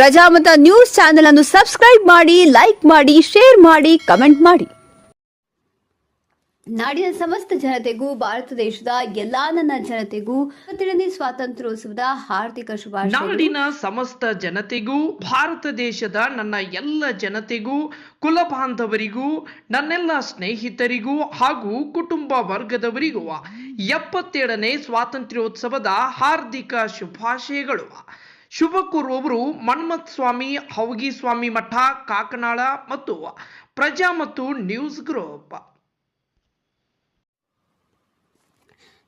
Prajamata news channel ಅನ್ನು subscribe ಮಾಡಿ like ಮಾಡಿ ಶೇರ್ ಮಾಡಿ ಕಮೆಂಟ್ ಮಾಡಿ. ನಾಡಿನ ಸಮಸ್ತ ಜನತೆಗೂ ಭಾರತ ದೇಶದ ಎಲ್ಲಾ ನನ್ನ ಜನತೆಗೂ ಇಪ್ಪತ್ತೇಳನೇ ಸ್ವಾತಂತ್ರ್ಯೋತ್ಸವದ ಹಾರ್ದಿಕ ಶುಭಾಶಯಗಳು. ನಾಡಿನ ಸಮಸ್ತ ಜನತೆಗೂ ಭಾರತ ದೇಶದ ನನ್ನ ಎಲ್ಲ ಜನತೆಗೂ ಕುಲ ಬಾಂಧವರಿಗೂ ನನ್ನೆಲ್ಲ ಸ್ನೇಹಿತರಿಗೂ ಹಾಗೂ ಕುಟುಂಬ ವರ್ಗದವರಿಗೂ ಎಪ್ಪತ್ತೇಳನೇ ಸ್ವಾತಂತ್ರ್ಯೋತ್ಸವದ ಹಾರ್ದಿಕ ಶುಭಾಶಯಗಳು. ಶುಭ ಅವರು ಮನ್ಮಥ್ ಸ್ವಾಮಿ ಹೌಗಿ ಸ್ವಾಮಿ ಮಠ ಕಾಕನಾಳ ಮತ್ತು ಪ್ರಜಾ ಮತ್ತು ನ್ಯೂಸ್ ಗ್ರೂಪ್.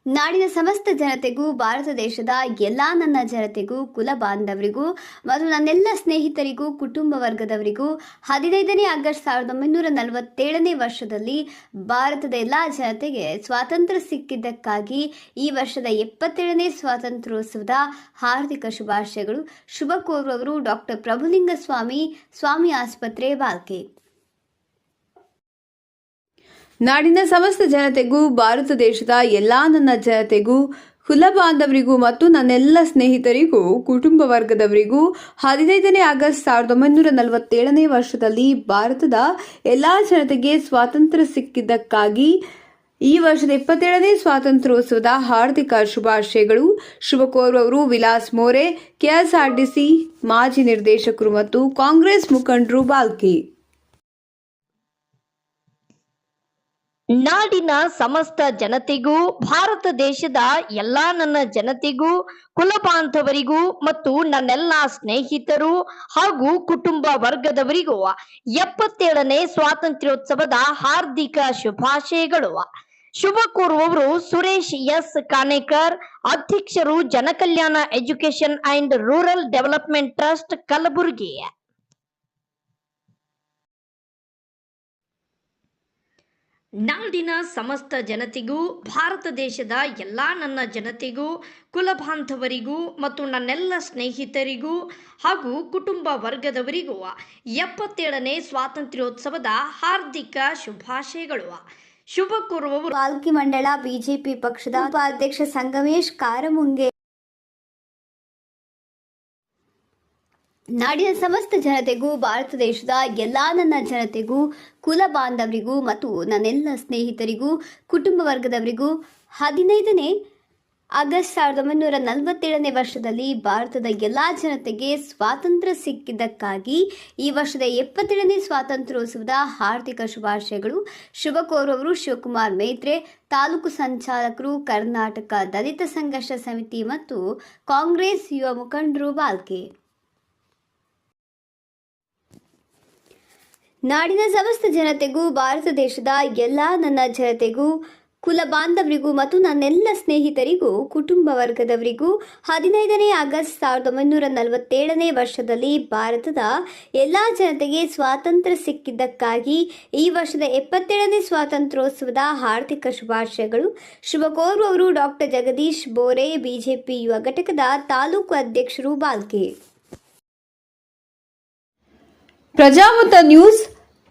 ನಾಡಿನ ಸಮಸ್ತ ಜನತೆಗೂ, ಭಾರತ ದೇಶದ ಎಲ್ಲ ನನ್ನ ಜನತೆಗೂ, ಕುಲ ಬಾಂಧವರಿಗೂ, ಮತ್ತು ನನ್ನೆಲ್ಲ ಸ್ನೇಹಿತರಿಗೂ, ಕುಟುಂಬ ವರ್ಗದವರಿಗೂ, ಹದಿನೈದನೇ ಆಗಸ್ಟ್ ಸಾವಿರದ ಒಂಬೈನೂರ ನಲವತ್ತೇಳನೇ ವರ್ಷದಲ್ಲಿ ಭಾರತದ ಎಲ್ಲ ಜನತೆಗೆ ಸ್ವಾತಂತ್ರ್ಯ ಸಿಕ್ಕಿದ್ದಕ್ಕಾಗಿ ಈ ವರ್ಷದ ಎಪ್ಪತ್ತೇಳನೇ ಸ್ವಾತಂತ್ರ್ಯೋತ್ಸವದ ಹಾರ್ದಿಕ ಶುಭಾಶಯಗಳು. ಶುಭ ಕೋರುವವರು ಡಾಕ್ಟರ್ ಪ್ರಭುಲಿಂಗ ಸ್ವಾಮಿ ಸ್ವಾಮಿ ಆಸ್ಪತ್ರೆ, ಬಾಲ್ಕೆ. ನಾಡಿನ ಸಮಸ್ತ ಜನತೆಗೂ, ಭಾರತ ದೇಶದ ಎಲ್ಲ ನನ್ನ ಜನತೆಗೂ, ಕುಲ ಬಾಂಧವರಿಗೂ ಮತ್ತು ನನ್ನೆಲ್ಲ ಸ್ನೇಹಿತರಿಗೂ, ಕುಟುಂಬ ವರ್ಗದವರಿಗೂ ಹದಿನೈದನೇ ಆಗಸ್ಟ್ ಸಾವಿರದ ಒಂಬೈನೂರ ನಲವತ್ತೇಳನೇ ವರ್ಷದಲ್ಲಿ ಭಾರತದ ಎಲ್ಲಾ ಜನತೆಗೆ ಸ್ವಾತಂತ್ರ್ಯ ಸಿಕ್ಕಿದ್ದಕ್ಕಾಗಿ ಈ ವರ್ಷದ ಇಪ್ಪತ್ತೇಳನೇ ಸ್ವಾತಂತ್ರ್ಯೋತ್ಸವದ ಹಾರ್ದಿಕ ಶುಭಾಶಯಗಳು. ಶುಭ ಕೋರುವವರು ವಿಲಾಸ್ ಮೋರೆ, ಕೆಎಸ್ಆರ್ಟಿಸಿ ಮಾಜಿ ನಿರ್ದೇಶಕರು ಮತ್ತು ಕಾಂಗ್ರೆಸ್ ಮುಖಂಡರು ಬಾಲ್ಕಿ. ನಾಡಿನ ಸಮಸ್ತ ಜನತೆಗೂ, ಭಾರತ ದೇಶದ ಎಲ್ಲಾ ನನ್ನ ಜನತೆಗೂ ಕುಲ ಬಾಂಧವರಿಗೂ ಮತ್ತು ನನ್ನೆಲ್ಲ ಸ್ನೇಹಿತರು ಹಾಗೂ ಕುಟುಂಬ ವರ್ಗದವರಿಗೂ ಎಪ್ಪತ್ತೇಳನೇ ಸ್ವಾತಂತ್ರ್ಯೋತ್ಸವದ ಹಾರ್ದಿಕ ಶುಭಾಶಯಗಳು. ಶುಭ ಕೋರುವವರು ಸುರೇಶ್ ಎಸ್. ಕಾನೇಕರ್, ಅಧ್ಯಕ್ಷರು Janakalyana education and rural development trust Kalaburagi. ನಾಡಿನ ಸಮಸ್ತ ಜನತೆಗೂ, ಭಾರತ ದೇಶದ ಎಲ್ಲ ನನ್ನ ಜನತೆಗೂ, ಕುಲಬಾಂಧವರಿಗೂ ಮತ್ತು ನನ್ನೆಲ್ಲ ಸ್ನೇಹಿತರಿಗೂ ಹಾಗೂ ಕುಟುಂಬ ವರ್ಗದವರಿಗೂ ಎಪ್ಪತ್ತೇಳನೇ ಸ್ವಾತಂತ್ರ್ಯೋತ್ಸವದ ಹಾರ್ದಿಕ ಶುಭಾಶಯಗಳು. ಶುಭ ಕೋರುವವರು ಪಾಲ್ಕಿ ಮಂಡಳ ಬಿಜೆಪಿ ಪಕ್ಷದ ಉಪಾಧ್ಯಕ್ಷ ಸಂಗಮೇಶ್ ಕಾರಮುಂಗೆ. ನಾಡಿನ ಸಮಸ್ತ ಜನತೆಗೂ, ಭಾರತ ದೇಶದ ಎಲ್ಲ ನನ್ನ ಜನತೆಗೂ, ಕುಲ ಬಾಂಧವರಿಗೂ ಮತ್ತು ನನ್ನೆಲ್ಲ ಸ್ನೇಹಿತರಿಗೂ, ಕುಟುಂಬ ವರ್ಗದವರಿಗೂ ಹದಿನೈದನೇ ಆಗಸ್ಟ್ ಸಾವಿರದ ಒಂಬೈನೂರ ನಲವತ್ತೇಳನೇ ವರ್ಷದಲ್ಲಿ ಭಾರತದ ಎಲ್ಲ ಜನತೆಗೆ ಸ್ವಾತಂತ್ರ್ಯ ಸಿಕ್ಕಿದ್ದಕ್ಕಾಗಿ ಈ ವರ್ಷದ ಎಪ್ಪತ್ತೇಳನೇ ಸ್ವಾತಂತ್ರ್ಯೋತ್ಸವದ ಹಾರ್ದಿಕ ಶುಭಾಶಯಗಳು. ಶುಭ ಕೋರುವವರು ಶಿವಕುಮಾರ್ ಮೇತ್ರೆ, ತಾಲೂಕು ಸಂಚಾಲಕರು ಕರ್ನಾಟಕ ದಲಿತ ಸಂಘರ್ಷ ಸಮಿತಿ ಮತ್ತು ಕಾಂಗ್ರೆಸ್ ಯುವ ಮುಖಂಡರು ಬಾಲ್ಕೆ. ನಾಡಿನ ಸಮಸ್ತ ಜನತೆಗೂ, ಭಾರತ ದೇಶದ ಎಲ್ಲ ನನ್ನ ಜನತೆಗೂ, ಕುಲ ಬಾಂಧವರಿಗೂ ಮತ್ತು ನನ್ನೆಲ್ಲ ಸ್ನೇಹಿತರಿಗೂ, ಕುಟುಂಬ ವರ್ಗದವರಿಗೂ ಹದಿನೈದನೇ ಆಗಸ್ಟ್ ಸಾವಿರದ ಒಂಬೈನೂರ ನಲವತ್ತೇಳನೇ ವರ್ಷದಲ್ಲಿ ಭಾರತದ ಎಲ್ಲ ಜನತೆಗೆ ಸ್ವಾತಂತ್ರ್ಯ ಸಿಕ್ಕಿದ್ದಕ್ಕಾಗಿ ಈ ವರ್ಷದ ಎಪ್ಪತ್ತೇಳನೇ ಸ್ವಾತಂತ್ರ್ಯೋತ್ಸವದ ಹಾರ್ದಿಕ ಶುಭಾಶಯಗಳು. ಶುಭ ಕೋರುವವರು ಡಾಕ್ಟರ್ ಜಗದೀಶ್ ಬೋರೆ ಬಿಜೆಪಿ ಯುವ ಘಟಕದ ತಾಲೂಕು ಅಧ್ಯಕ್ಷರು ಬಾಲ್ಕೆ. ಪ್ರಜಾಮತ ನ್ಯೂಸ್